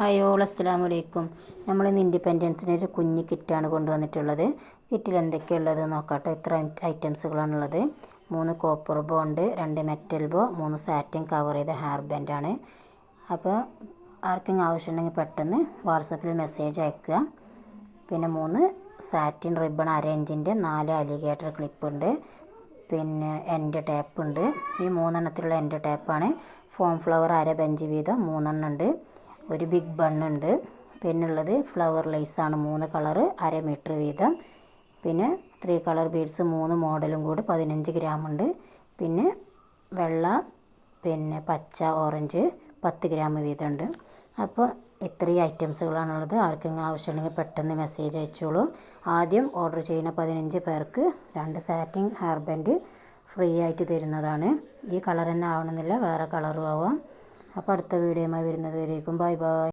Hi all അസ്സലാമു അലൈക്കും. നമ്മളിന്ന് ഇൻഡിപെൻഡൻസിന് ഒരു കുഞ്ഞ് കിറ്റാണ് കൊണ്ടുവന്നിട്ടുള്ളത്. കിറ്റിൽ എന്തൊക്കെയുള്ളത് നോക്കട്ടെ. ഇത്ര ഐറ്റംസുകളാണുള്ളത്. മൂന്ന് കോപ്പർ ബോ ഉണ്ട് രണ്ട് മെറ്റൽ ബോ മൂന്ന് സാറ്റിൻ കവർ ചെയ്ത ഹെയർ ബാൻഡാണ് അപ്പോൾ ആർക്കെങ്കിലും ആവശ്യമുണ്ടെങ്കിൽ പെട്ടെന്ന് വാട്സപ്പിൽ മെസ്സേജ് അയക്കുക. പിന്നെ മൂന്ന് സാറ്റിൻ റിബൺ അരേഞ്ചിന്റെ നാല് അലിഗേറ്റർ ക്ലിപ്പുണ്ട് പിന്നെ എന്റെ ടാപ്പ് ഉണ്ട്. ഈ മൂന്നെണ്ണത്തിലുള്ള എന്റെ ടാപ്പാണ് ഫോം ഫ്ലവർ അര ബെഞ്ച് വീതം മൂന്നെണ്ണം ഉണ്ട്. ഒരു ബിഗ് ബണ്ണുണ്ട് പിന്നുള്ളത് ഫ്ലവർ ലേസാണ് മൂന്ന് കളറ് അര മീറ്റർ വീതം. പിന്നെ ത്രീ കളർ ബീഡ്സ് മൂന്ന് മോഡലും കൂടി പതിനഞ്ച് ഗ്രാം ഉണ്ട്. പിന്നെ വെള്ള പിന്നെ പച്ച ഓറഞ്ച് പത്ത് ഗ്രാം വീതമുണ്ട് അപ്പോൾ ഇത്രയും ഐറ്റംസുകളാണുള്ളത് ആർക്കെങ്കിലും ആവശ്യമുണ്ടെങ്കിൽ പെട്ടെന്ന് മെസ്സേജ് അയച്ചോളൂ. ആദ്യം ഓർഡർ ചെയ്യുന്ന പതിനഞ്ച് പേർക്ക് രണ്ട് സാറ്റിൻ ഹെയർ ബാൻഡ് ഫ്രീ ആയിട്ട് തരുന്നതാണ്. ഈ കളർ തന്നെ ആവണമെന്നില്ല. വേറെ കളറും ആവാം. അപ്പോൾ അടുത്ത വീഡിയോയുമായി വരുന്നത് വരേക്കും. Bye bye.